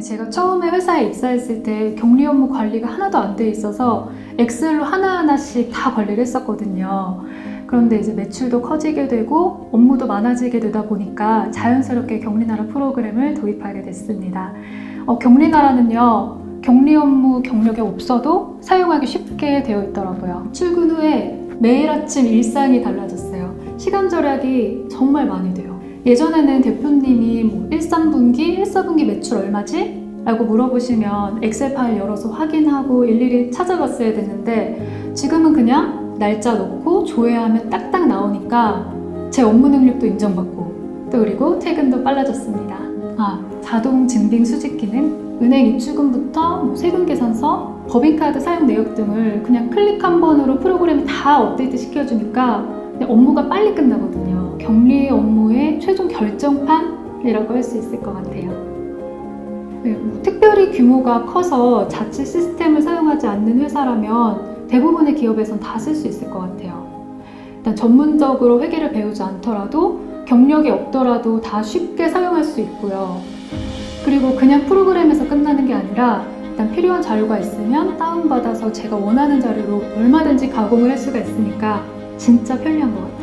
제가 처음에 회사에 입사했을 때 격리 업무 관리가 하나도 안 돼 있어서 엑셀로 하나하나씩 다 관리를 했었거든요. 그런데 이제 매출도 커지게 되고 업무도 많아지게 되다 보니까 자연스럽게 격리나라 프로그램을 도입하게 됐습니다. 어, 격리나라는요, 격리 업무 경력이 없어도 사용하기 쉽게 되어 있더라고요. 출근 후에 매일 아침 일상이 달라졌어요. 시간 절약이 정말 많이 돼요. 예전에는 대표님이 뭐 1, 3분기, 1, 4분기 매출 얼마지? 라고 물어보시면 엑셀 파일 열어서 확인하고 일일이 찾아봤어야 됐는데 지금은 그냥 날짜 넣고 조회하면 딱딱 나오니까 제 업무 능력도 인정받고 또 그리고 퇴근도 빨라졌습니다. 아, 자동 증빙 수집 기능, 은행 입출금부터 뭐 세금 계산서, 법인카드 사용 내역 등을 그냥 클릭 한 번으로 프로그램이 다 업데이트 시켜주니까 업무가 빨리 끝나거든요. 격리 최종 결정판이라고 할 수 있을 것 같아요. 네, 뭐 특별히 규모가 커서 자체 시스템을 사용하지 않는 회사라면 대부분의 기업에선 다 쓸 수 있을 것 같아요. 일단 전문적으로 회계를 배우지 않더라도 경력이 없더라도 다 쉽게 사용할 수 있고요. 그리고 그냥 프로그램에서 끝나는 게 아니라 일단 필요한 자료가 있으면 다운받아서 제가 원하는 자료로 얼마든지 가공을 할 수가 있으니까 진짜 편리한 것 같아요.